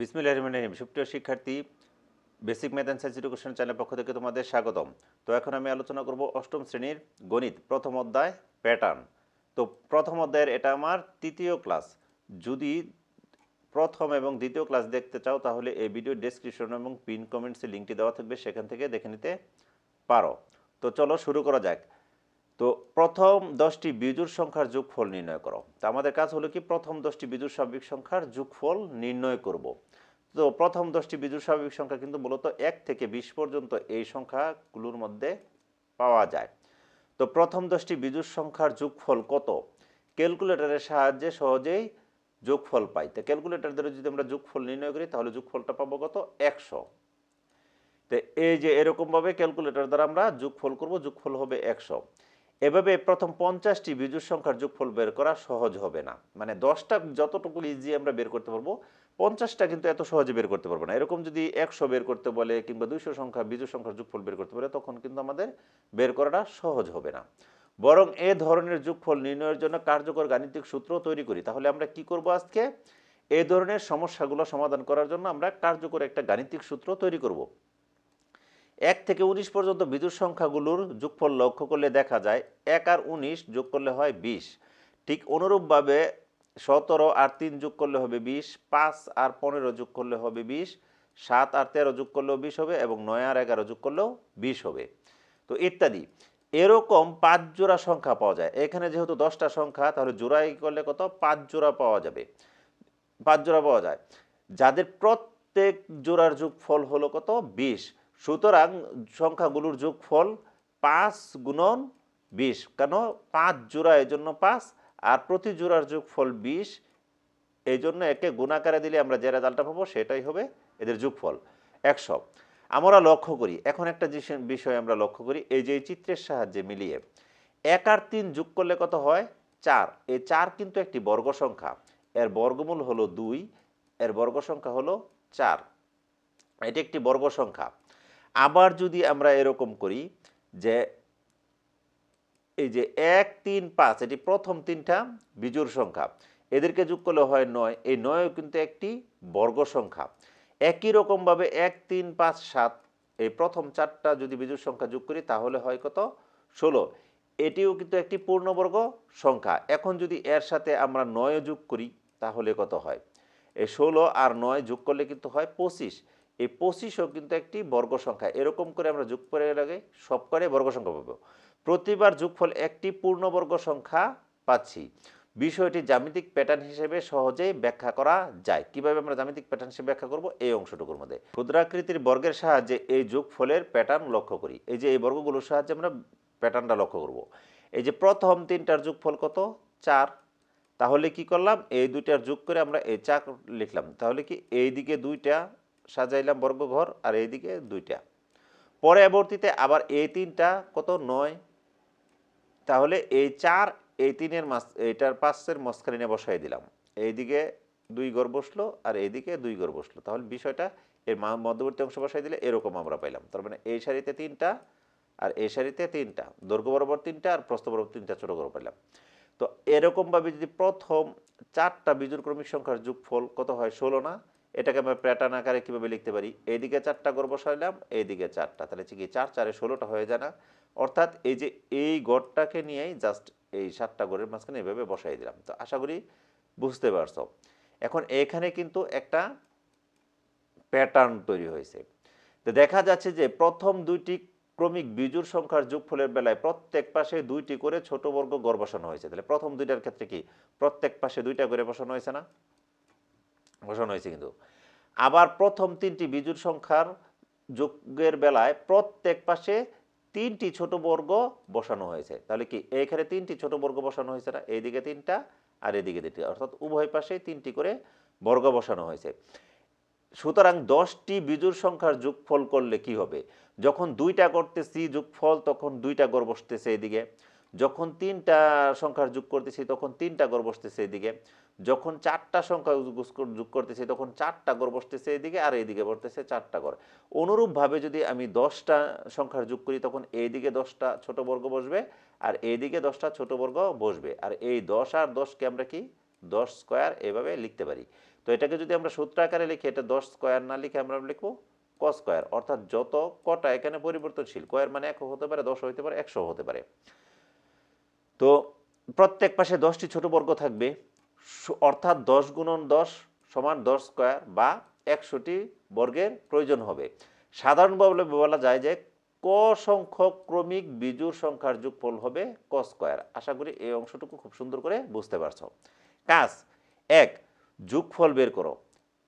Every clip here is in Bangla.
বিসমিল্লাহ সুপ্রিয় শিক্ষার্থী basic math and science education channel পক্ষ থেকে তোমাদের স্বাগতম। তো এখন আমি আলোচনা করব অষ্টম শ্রেণির গণিত, প্রথম অধ্যায় প্যাটার্ন তো প্রথম অধ্যায়ের এটা আমার তৃতীয় ক্লাস যদি প্রথম এবং দ্বিতীয় ক্লাস দেখতে চাও, তাহলে এই ভিডিও ডেসক্রিপশন এবং পিন কমেন্টসে লিঙ্কটি দেওয়া থাকবে, সেখান থেকে দেখে নিতে পারো। তো চলো শুরু করা যাক। তো প্রথম দশটি বিজুর সংখ্যার যোগফল নির্ণয় করো। তো আমাদের কাজ হলো কি? প্রথম দশটি বিজুর স্বাভাবিক সংখ্যার যোগফল নির্ণয় করব। তো প্রথম দশটি বিজুর স্বাভাবিক সংখ্যা কিন্তু মূলত এক থেকে বিশ পর্যন্ত এই সংখ্যাগুলোর মধ্যে পাওয়া যায়। তো প্রথম দশটি বিজুর সংখ্যার যোগফল কত? ক্যালকুলেটরের সাহায্যে সহজেই যোগফল পাই। তো ক্যালকুলেটর দ্বারা যদি আমরা যোগফল নির্ণয় করি, তাহলে যোগফলটা পাবো কত? একশো। তো এই যে এরকমভাবে ক্যালকুলেটর দ্বারা আমরা যোগফল করব, যোগফল হবে একশো। এভাবে প্রথম পঞ্চাশটি বিজুর সংখ্যার যোগফল বের করা সহজ হবে না। মানে দশটা যতটুকু ইজি আমরা বের করতে পারব, পঞ্চাশটা কিন্তু এত সহজে বের করতে পারব না। এরকম যদি একশো বের করতে বলে কিংবা দুইশো সংখ্যা বিজুর সংখ্যার যোগফল বের করতে বলে, তখন কিন্তু আমাদের বের করাটা সহজ হবে না। বরং এ ধরনের যোগফল নির্ণয়ের জন্য কার্যকর গাণিতিক সূত্র তৈরি করি। তাহলে আমরা কি করব আজকে? এই ধরনের সমস্যাগুলো সমাধান করার জন্য আমরা কার্যকর একটা গাণিতিক সূত্র তৈরি করব। এক থেকে উনিশ পর্যন্ত বিজুর সংখ্যাগুলোর যোগফল লক্ষ্য করলে দেখা যায় এক আর উনিশ যোগ করলে হয় বিশ। ঠিক অনুরূপভাবে সতেরো আর তিন যোগ করলে হবে বিশ, পাঁচ আর পনেরো যোগ করলে হবে বিশ, সাত আর তেরো যোগ করলেও বিশ হবে এবং নয় আর এগারো যোগ করলেও বিশ হবে। তো ইত্যাদি। এরকম পাঁচ জোড়া সংখ্যা পাওয়া যায়। এখানে যেহেতু দশটা সংখ্যা, তাহলে জোড়াই করলে কত? পাঁচ জোড়া পাওয়া যাবে। পাঁচ জোড়া পাওয়া যায়। যাদের প্রত্যেক জোড়ার যোগফল হলো কত? বিশ। সুতরাং সংখ্যাগুলোর যোগফল পাঁচ গুণন বিশ। কেন? পাঁচ জোড়া এই জন্য পাঁচ, আর প্রতি জোড়ার যোগফল বিশ। এই জন্য একে গুণাকারে দিলে আমরা যে রেজাল্টটা পাবো সেটাই হবে এদের যোগফল একশো। আমরা লক্ষ্য করি, এখন একটা বিষয় আমরা লক্ষ্য করি, এই যে চিত্রের সাহায্যে মিলিয়ে এক আর তিন যোগ করলে কত হয়? চার। এই চার কিন্তু একটি বর্গ সংখ্যা। এর বর্গমূল হলো দুই, এর বর্গ সংখ্যা হলো চার। এটি একটি বর্গ সংখ্যা। আবার যদি আমরা এরকম করি যে এই যে এক, তিন, পাঁচ, এটি প্রথম তিনটা বিজোড় সংখ্যা, এদেরকে যোগ করলে হয় নয়, এই নয়ও কিন্তু একটি বর্গ সংখ্যা। একই রকমভাবে এক, তিন, পাঁচ, সাত, এই প্রথম চারটা যদি বিজোড় সংখ্যা যোগ করি, তাহলে হয় কত? ষোলো। এটিও কিন্তু একটি পূর্ণবর্গ সংখ্যা। এখন যদি এর সাথে আমরা নয় যোগ করি, তাহলে কত হয়? এই ষোলো আর নয় যোগ করলে কিন্তু হয় পঁচিশ। এই পঁচিশও কিন্তু একটি বর্গ সংখ্যা। এরকম করে আমরা যোগ করে লাগে সব করে বর্গ সংখ্যা পাবো। প্রতিবার যোগফল একটি পূর্ণবর্গ সংখ্যা পাচ্ছি। বিষয়টি জ্যামিতিক প্যাটার্ন হিসেবে সহজেই ব্যাখ্যা করা যায়। কীভাবে আমরা জ্যামিতিক প্যাটার্ন হিসেবে ব্যাখ্যা করব? এই অংশটুকুর মধ্যে। ক্ষুদ্রাকৃতির বর্গের সাহায্যে এই যোগফলের প্যাটার্ন লক্ষ্য করি। এই যে এই বর্গগুলোর সাহায্যে আমরা প্যাটার্নটা লক্ষ্য করব। এই যে প্রথম তিনটার যোগফল কত? চার। তাহলে কি করলাম? এই দুইটার যোগ করে আমরা এই চার লিখলাম। তাহলে কি এই দিকে দুইটা সাজাইলাম বর্গঘর আর এইদিকে দুইটা। পরবর্তীতে আবার এই তিনটা, কত? নয়। তাহলে এই চার, এই তিনের মাস এইটার পাঁচের মাঝখানে বসাই দিলাম। এইদিকে দুই ঘর বসল আর এইদিকে দুই ঘর বসল। তাহলে বিষয়টা এর মধ্যবর্তী অংশ বসাই দিলে এরকম আমরা পাইলাম। তার মানে এই সারিতে তিনটা আর এই সারিতে তিনটা। দৈর্ঘ্য বরাবর তিনটা আর প্রস্থ বরাবর তিনটা ছোটো করে পাইলাম। তো এরকমভাবে যদি প্রথম চারটা বিজোড় ক্রমিক সংখ্যার যোগফল কত হয়? ষোলো না? এটাকে আমরা প্যাটার্ন আকারে কীভাবে লিখতে পারি? এইদিকে চারটা গড় বসাইলাম এইদিকে চারটা। তাহলে হচ্ছে কি চার, চারে ষোলোটা হয়ে যায় না। অর্থাৎ এই যে এই গড়টাকে নিয়েই জাস্ট এই সাতটা গড়ের মাঝখানে এভাবে বসাই দিলাম। তো আশা করি বুঝতে পারছ। এখন এখানে কিন্তু একটা প্যাটার্ন তৈরি হয়েছে। তো দেখা যাচ্ছে যে প্রথম দুইটি ক্রমিক বিজুর সংখ্যার যোগফলের বেলায় প্রত্যেক পাশে দুইটি করে ছোট বর্গ গড় বসানো হয়েছে। তাহলে প্রথম দুইটার ক্ষেত্রে কি? প্রত্যেক পাশে দুইটা করে বসানো হয়েছে না? বসানো হয়েছে কিন্তু। আবার প্রথম তিনটি বিজুর সংখ্যার যোগের বেলায় প্রত্যেক পাশে তিনটি ছোট বর্গ বসানো হয়েছে। তাহলে কি এখানে তিনটি ছোট বর্গ বসানো হয়েছে না? এইদিকে তিনটা আর এদিকে তিনটি অর্থাৎ উভয় পাশে তিনটি করে বর্গ বসানো হয়েছে। সুতরাং দশটি বিজুর সংখ্যার যোগফল করলে কি হবে? যখন দুইটা করতেছি যোগফল, তখন দুইটা গড় বসতেছে এদিকে যখন তিনটা সংখ্যার যোগ করতেছি, তখন তিনটা গড় বসতেছে এদিকে যখন চারটা সংখ্যা যোগ- করতেছি, তখন চারটা গড় বসতেছে এদিকে আর এইদিকে বসতেছে চারটা গড় অনুরূপভাবে যদি আমি দশটা সংখ্যার যোগ করি, তখন এইদিকে দশটা ছোট বর্গ বসবে আর এইদিকে দশটা ছোট বর্গ বসবে। আর এই দশ আর দশকে আমরা কি? দশ স্কোয়ার এভাবে লিখতে পারি। তো এটাকে যদি আমরা সূত্র আকারে লিখি, এটা দশ স্কোয়ার না লিখে আমরা লিখব ক স্কোয়ার। অর্থাৎ যত কটা এখানে পরিবর্তনশীল কয়ের মানে এক হতে পারে, দশ হতে পারে, একশো হতে পারে। তো প্রত্যেক পাশে দশটি ছোট বর্গ থাকবে। অর্থাৎ দশ গুণন দশ সমান দশ স্কোয়ার বা একশোটি বর্গের প্রয়োজন হবে। সাধারণভাবে বলা যায় যে ক সংখ্যক ক্রমিক বিজুর সংখ্যার যোগফল হবে ক স্কোয়ার। আশা করি এই অংশটুকু খুব সুন্দর করে বুঝতে পারছ। কাজ এক, যোগফল বের করো।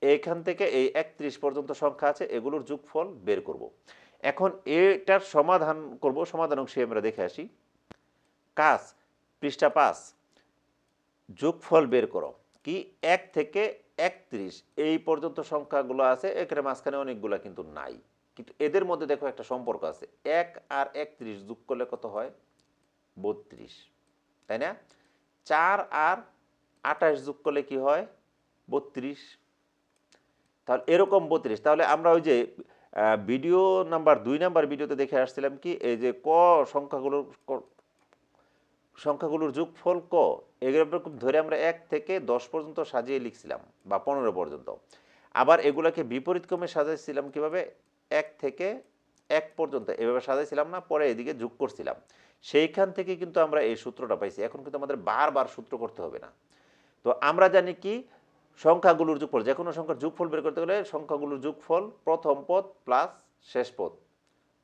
এইখান থেকে এই একত্রিশ পর্যন্ত সংখ্যা আছে, এগুলোর যোগফল বের করব। এখন এটার সমাধান করব, সমাধান অংশে আমরা দেখে আসি। কাজ, পৃষ্ঠা পাঁচ। যোগফল বের করো। কি? এক থেকে একত্রিশ। এই পর্যন্ত সংখ্যাগুলো আছে এখানে মাঝখানে অনেকগুলো কিন্তু নাই। কিন্তু এদের মধ্যে দেখো একটা সম্পর্ক আছে। এক আর একত্রিশ যোগ করলে কত হয়? বত্রিশ। তাই না? চার আর আঠাশ যোগ করলে কি হয়? বত্রিশ। তাহলে এরকম বত্রিশ। তাহলে আমরা ওই যে ভিডিও নাম্বার দুই নাম্বার ভিডিওতে দেখে আসছিলাম কি? এই যে ক সংখ্যাগুলোর সংখ্যাগুলোর যোগফল ক? এরকম ধরে আমরা এক থেকে দশ পর্যন্ত সাজিয়ে লিখছিলাম বা পনেরো পর্যন্ত। আবার এগুলাকে বিপরীত ক্রমে সাজাইছিলাম কীভাবে? এক থেকে এক পর্যন্ত। এভাবে সাজাইছিলাম না, পরে এদিকে যোগ করছিলাম। সেইখান থেকে কিন্তু আমরা এই সূত্রটা পাইছি। এখন কিন্তু আমাদের বারবার সূত্র করতে হবে না। তো আমরা জানি কি? সংখ্যাগুলোর যোগফল। যে কোনো সংখ্যার যোগফল বের করতে গেলে সংখ্যাগুলোর যোগফল প্রথম পদ প্লাস শেষ পদ।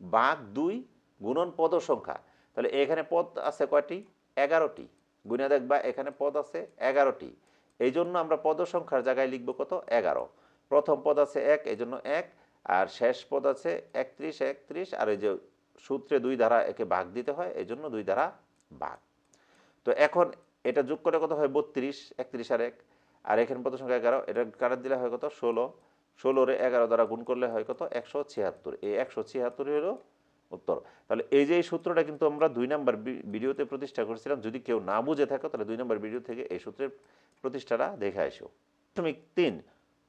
বাঘ দুই গুণন পদ সংখ্যা তাহলে এখানে পদ আছে কয়টি? এগারোটি। গুণে দেখবা এখানে পদ আছে এগারোটি। এই জন্য আমরা পদ সংখ্যার জায়গায় লিখব কত? এগারো। প্রথম পদ আছে এক এই জন্য এক। আর শেষ পদ আছে একত্রিশ একত্রিশ। আর এই যে সূত্রে দুই দ্বারা একে ভাগ দিতে হয় এই জন্য দুই দ্বারা ভাগ। তো এখন এটা যোগ করে কত হয়? বত্রিশ, একত্রিশ আর এক। আর এখানে পদ সংখ্যা এগারো। এটা কাটার দিলে হয় কত? ষোলো। ষোলোরে এগারো দ্বারা গুণ করলে হয় কত? একশো ছিয়াত্তর। এই একশো ছিয়াত্তরই হলো উত্তর। তাহলে এই যে এই সূত্রটা কিন্তু আমরা দুই নাম্বার ভিডিওতে প্রতিষ্ঠা করেছিলাম। যদি কেউ না বুঝে থাকো, তাহলে দুই নাম্বার ভিডিও থেকে এই সূত্রের প্রতিষ্ঠাটা দেখে আসো। দশমিক তিন,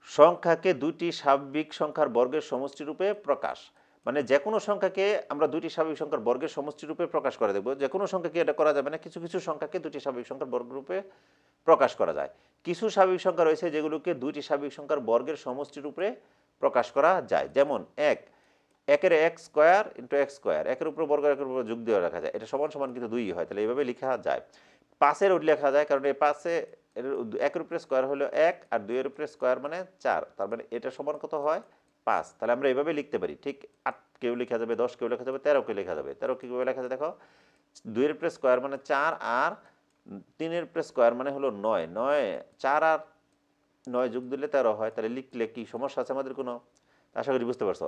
সংখ্যাকে দুটি স্বাভাবিক সংখ্যার বর্গের সমষ্টি রূপে প্রকাশ। মানে যে কোনো সংখ্যাকে আমরা দুটি স্বাভাবিক সংখ্যার বর্গের সমষ্টি রূপে প্রকাশ করে দেবো যে কোনো সংখ্যাকে এটা করা যাবে না, কিছু কিছু সংখ্যাকে দুটি স্বাভাবিক সংখ্যার বর্গ রূপে প্রকাশ করা যায়। কিছু স্বাভাবিক সংখ্যা রয়েছে যেগুলোকে দুইটি স্বাভাবিক সংখ্যার বর্গের সমষ্টি রূপে প্রকাশ করা যায়। যেমন এক একের এক স্কোয়ার ইন্টু এক স্কোয়ার, একের উপর বর্গ, একের উপর যোগ দিয়ে রাখা যায়। এটা সমান সমান কিন্তু দুই হয়, তাহলে এইভাবে লেখা যায়। পাঁচের উঠ লেখা যায়, কারণ এই পাশে একের উপরে স্কোয়ার হলো এক আর দুইয়ের উপরে স্কোয়ার মানে চার, তার মানে এটা সমান কত হয়? পাঁচ। তাহলে আমরা এইভাবে লিখতে পারি, ঠিক আট কেউ লেখা যাবে, দশ কেউ লেখা যাবে, তেরো কেউ লেখা যাবে। তেরো কীভাবে লেখা যায় দেখো? দুইয়ের উপরে স্কোয়ার মানে চার আর তিনের উপরে স্কোয়ার মানে হলো নয়। নয়, চার আর নয় যোগ দিলে তেরো হয়, তাহলে লিখলে কি সমস্যা আছে আমাদের কোনো? আশা করি বুঝতে পারছ।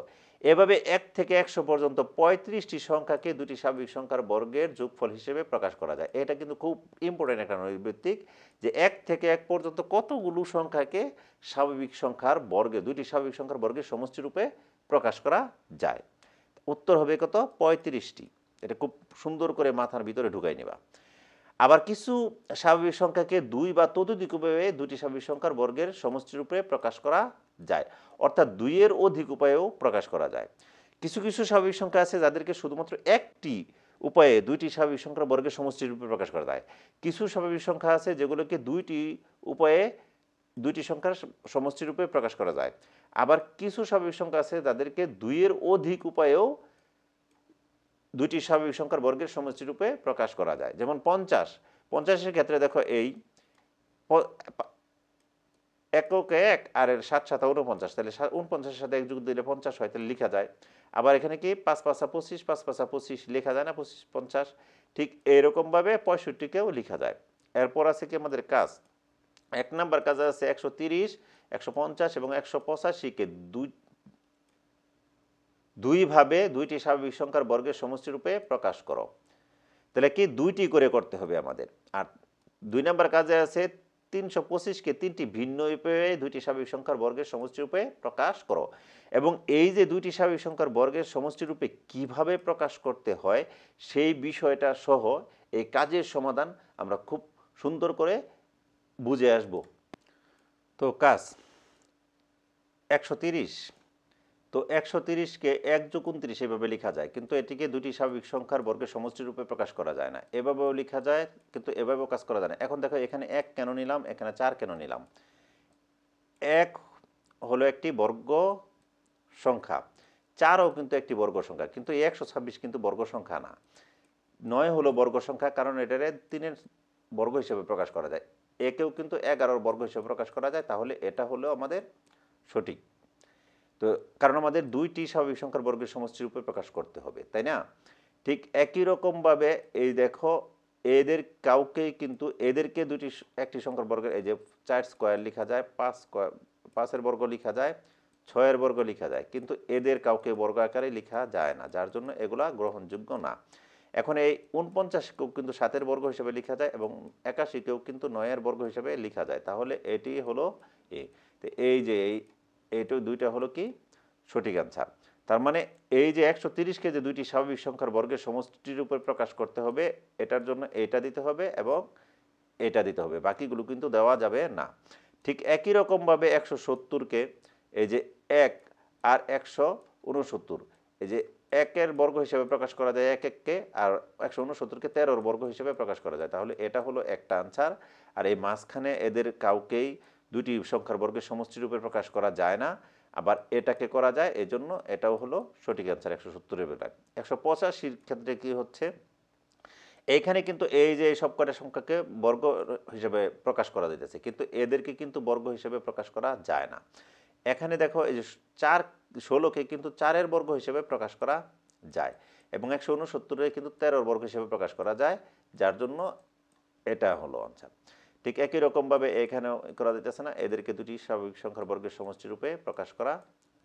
এভাবে এক থেকে একশো পর্যন্ত পঁয়ত্রিশটি সংখ্যাকে দুটি স্বাভাবিক সংখ্যার বর্গের যোগফল হিসেবে প্রকাশ করা যায়। এটা কিন্তু খুব ইম্পর্টেন্ট একটা নৈর্বৃত্তিক যে এক থেকে এক পর্যন্ত কতগুলো সংখ্যাকে স্বাভাবিক সংখ্যার বর্গে দুটি স্বাভাবিক সংখ্যার বর্গের সমষ্টি রূপে প্রকাশ করা যায়। উত্তর হবে কত? পঁয়ত্রিশটি। এটা খুব সুন্দর করে মাথার ভিতরে ঢুকাই নেবা। আবার কিছু স্বাভাবিক সংখ্যাকে দুই বা ততোধিক উপায়ে দুটি স্বাভাবিক সংখ্যার বর্গের সমষ্টি রূপে প্রকাশ করা যায়। অর্থাৎ দুইয়ের অধিক উপায়েও প্রকাশ করা যায়। কিছু কিছু স্বাভাবিক সংখ্যা আছে যাদেরকে শুধুমাত্র একটি উপায়ে দুইটি স্বাভাবিক সংখ্যার বর্গের সমষ্টি রূপে প্রকাশ করা যায়। কিছু স্বাভাবিক সংখ্যা আছে যেগুলোকে দুইটি উপায়ে দুইটি সংখ্যার সমষ্টি রূপে প্রকাশ করা যায়। আবার কিছু স্বাভাবিক সংখ্যা আছে যাদেরকে দুইয়ের অধিক উপায়েও দুইটি স্বাভাবিক সংখ্যার বর্গের সমষ্টি রূপে প্রকাশ করা যায়। যেমন পঞ্চাশ। পঞ্চাশের ক্ষেত্রে দেখো এই এককে এক, আর এর সাত সাত উনপঞ্চাশ তাহলে উনপঞ্চাশের সাথে এক যুগ দিলে পঞ্চাশ হয়, তাহলে লেখা যায়। আবার এখানে কি? পাঁচ পাঁচা পঁচিশ, পাঁচ পাঁচা পঁচিশ লেখা যায় না, পঁচিশ পঞ্চাশ। ঠিক এইরকমভাবে পঁয়ষট্টিকেও লেখা যায়। এরপর আছে কি আমাদের কাজ? এক নাম্বার কাজ আছে একশো তিরিশ, একশো পঞ্চাশ এবং একশো পঁচাশিকে দুই দুইভাবে দুইটি স্বাভাবিক সংখ্যার বর্গের সমষ্টি রূপে প্রকাশ করো। তাহলে কি? দুইটি করে করতে হবে আমাদের। আর দুই নাম্বার কাজে আছে তিনশো পঁচিশকে তিনটি ভিন্ন উপায়ে দুইটি স্বাভাবিক সংখ্যার বর্গের সমষ্টি রূপে প্রকাশ করো। এবং এই যে দুইটি স্বাভাবিক সংখ্যার বর্গের সমষ্টিরূপে কীভাবে প্রকাশ করতে হয়, সেই বিষয়টা সহ এই কাজের সমাধান আমরা খুব সুন্দর করে বুঝে আসব। তো কাজ, একশো তিরিশ। তো একশো তিরিশকে এক যোগ উনত্রিশ এভাবে লেখা যায়, কিন্তু এটিকে দুটি স্বাভাবিক সংখ্যার বর্গের সমষ্টি রূপে প্রকাশ করা যায় না। এভাবেও লেখা যায়, কিন্তু এভাবেও কাজ করা যায় না। এখন দেখো, এখানে এক কেন নিলাম, এখানে চার কেন নিলাম। এক হলো একটি বর্গ সংখ্যা, চারও কিন্তু একটি বর্গ সংখ্যা, কিন্তু এই একশো ছাব্বিশ কিন্তু বর্গ সংখ্যা না। নয় হলো বর্গ সংখ্যা, কারণ এটারে তিনের বর্গ হিসেবে প্রকাশ করা যায়। একেও কিন্তু এগারোর বর্গ হিসেবে প্রকাশ করা যায়, তাহলে এটা হলো আমাদের সঠিক। তো কারণ আমাদের দুইটি স্বাভাবিক সংখ্যার বর্গের সমষ্টির উপরে প্রকাশ করতে হবে, তাই না? ঠিক একই রকমভাবে এই দেখো এদের কাউকেই কিন্তু এদেরকে দুটি একটি সংখ্যার বর্গের এই যে চার স্কোয়ার লেখা যায়, পাঁচ স্কোয়ার, পাঁচের বর্গ লেখা যায়, ছয়ের বর্গ লেখা যায়, কিন্তু এদের কাউকে বর্গ আকারে লেখা যায় না, যার জন্য এগুলা গ্রহণযোগ্য না। এখন এই উনপঞ্চাশকেও কিন্তু সাতের বর্গ হিসেবে লেখা যায় এবং একাশিকেও কিন্তু নয়ের বর্গ হিসেবে লেখা যায়, তাহলে এটি হলো এ। তো এই যে এই এইটা দুইটা হলো কি? সঠিক অ্যান্সার তার মানে এই যে একশো তিরিশকে যে দুইটি স্বাভাবিক সংখ্যার বর্গের সমষ্টির উপর প্রকাশ করতে হবে, এটার জন্য এটা দিতে হবে এবং এটা দিতে হবে। বাকিগুলো কিন্তু দেওয়া যাবে না। ঠিক একই রকমভাবে একশো সত্তরকে এই যে এক আর একশো উনসত্তর, এই যে একের বর্গ হিসেবে প্রকাশ করা যায় এক এককে আর একশো উনসত্তরকে তেরোর বর্গ হিসেবে প্রকাশ করা যায়। তাহলে এটা হলো একটা আনসার আর এই মাঝখানে এদের কাউকেই দুটি সংখ্যার বর্গের সমষ্টি রূপে প্রকাশ করা যায় না, আবার এটাকে করা যায়, এজন্য এটাও হলো সঠিক অ্যান্সার একশো সত্তরের বেলা একশো পঁচাশির ক্ষেত্রে কি হচ্ছে? এইখানে কিন্তু এই যে সব কটা সংখ্যাকে বর্গ হিসেবে প্রকাশ করা যাইতেছে, কিন্তু এদেরকে কিন্তু বর্গ হিসেবে প্রকাশ করা যায় না। এখানে দেখো এই যে চার, ষোলোকে কিন্তু চারের বর্গ হিসেবে প্রকাশ করা যায়, এবং একশো উনসত্তরে কিন্তু তেরোর বর্গ হিসেবে প্রকাশ করা যায়, যার জন্য এটা হলো আনসার ঠিক একই রকমভাবে এখানেও করা যাইতেছে না। এদেরকে দুটি স্বাভাবিক সংখ্যার বর্গের সমষ্টি রূপে প্রকাশ করা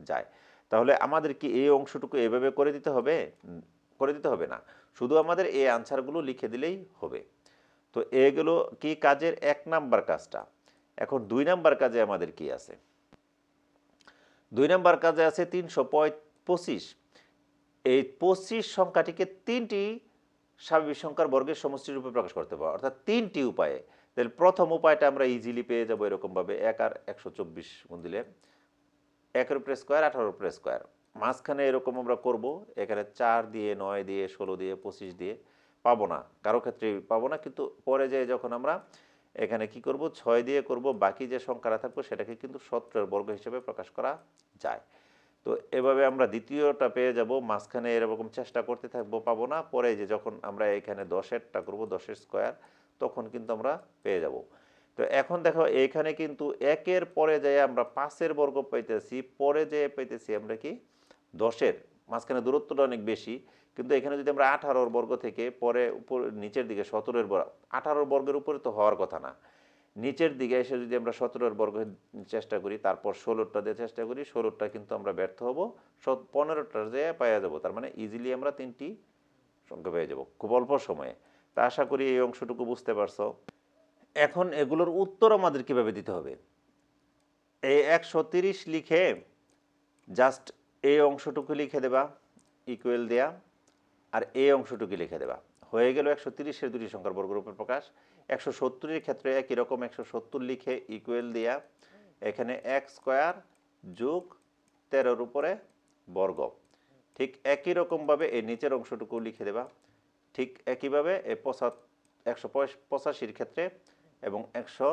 যায়। তাহলে আমাদের কি এই অংশটুকু এভাবে করে দিতে হবে? করে দিতে হবে না। শুধু আমাদের এই আনসারগুলো লিখে দিলেই হবে। তো এগুলো কি কাজের? এক নাম্বার কাজটা। এখন দুই নাম্বার কাজে আমাদের কি আছে? দুই নাম্বার কাজে আছে তিনশো পঁচিশ। এই পঁচিশ সংখ্যাটিকে তিনটি স্বাভাবিক সংখ্যার বর্গের সমষ্টি রূপে প্রকাশ করতে পারব অর্থাৎ তিনটি উপায়ে তাহলে প্রথম উপায়টা আমরা ইজিলি পেয়ে যাব এরকমভাবে। এক আর একশো চব্বিশ গুণ দিলে একের উপরে স্কোয়ার আঠারোর উপরে স্কোয়ার। মাঝখানে এরকম আমরা করব, এখানে চার দিয়ে, নয় দিয়ে, ষোলো দিয়ে, পঁচিশ দিয়ে পাবো না। কারও ক্ষেত্রে পাবো না, কিন্তু পরে যেয়ে যখন আমরা এখানে কি করব, ছয় দিয়ে করব, বাকি যে সংখ্যাটা থাকব সেটাকে কিন্তু সতেরোর বর্গ হিসেবে প্রকাশ করা যায়। তো এভাবে আমরা দ্বিতীয়টা পেয়ে যাব, মাঝখানে এরকম চেষ্টা করতে থাকব, পাবো না। পরে যে যখন আমরা এখানে দশেরটা করব, দশের স্কোয়ার তখন কিন্তু আমরা পেয়ে যাব। তো এখন দেখো এইখানে কিন্তু একের পরে যেয়ে আমরা পাঁচের বর্গ পাইতেছি, পরে যেয়ে পাইতেছি আমরা কি? দশের। মাঝখানে দূরত্বটা অনেক বেশি, কিন্তু এখানে যদি আমরা আঠারোর বর্গ থেকে পরে উপর, নিচের দিকে সতেরোর বর্গ, আঠারোর বর্গের উপরে তো হওয়ার কথা না। নিচের দিকে এসে যদি আমরা সতেরোর বর্গ চেষ্টা করি, তারপর ষোলোটা দিয়ে চেষ্টা করি ষোলোটা কিন্তু আমরা ব্যর্থ হব পনেরোটা যে পাওয়া যাব। তার মানে ইজিলি আমরা তিনটি সংখ্যা পেয়ে যাব, খুব অল্প সময়ে। তা আশা করি এই অংশটুকু বুঝতে পারছ। এখন এগুলোর উত্তর আমাদের কীভাবে দিতে হবে? এই একশো তিরিশ লিখে জাস্ট এই অংশটুকু লিখে দেবা ইকুয়েল দেয়া, আর এই অংশটুকু লিখে দেবা। হয়ে গেল একশো তিরিশের দুটি সংখ্যার বর্গরূপের প্রকাশ। একশো সত্তরের ক্ষেত্রে একই রকম একশো সত্তর লিখে ইকুয়েল দেয়া। এখানে এক স্কোয়ার যোগ তেরোর উপরে বর্গ। ঠিক একই রকমভাবে এই নিচের অংশটুকু লিখে দেবা। ঠিক একইভাবে এই পঁচা একশো পঁচাশির ক্ষেত্রে এবং একশো